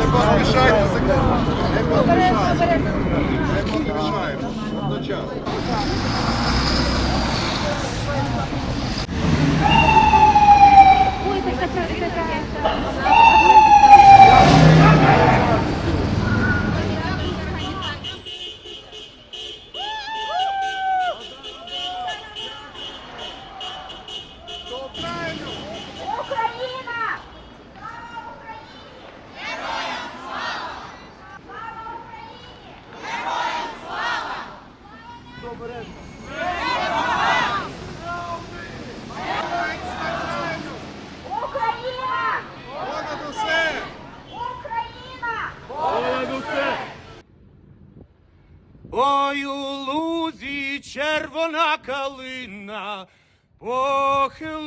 Не поспішайте, не поспішайте. Не поспішаємо. Одночасно. обережно! Україна! Понад усе! Україна! Понад усе! Ой у лузі червона калина похилилася.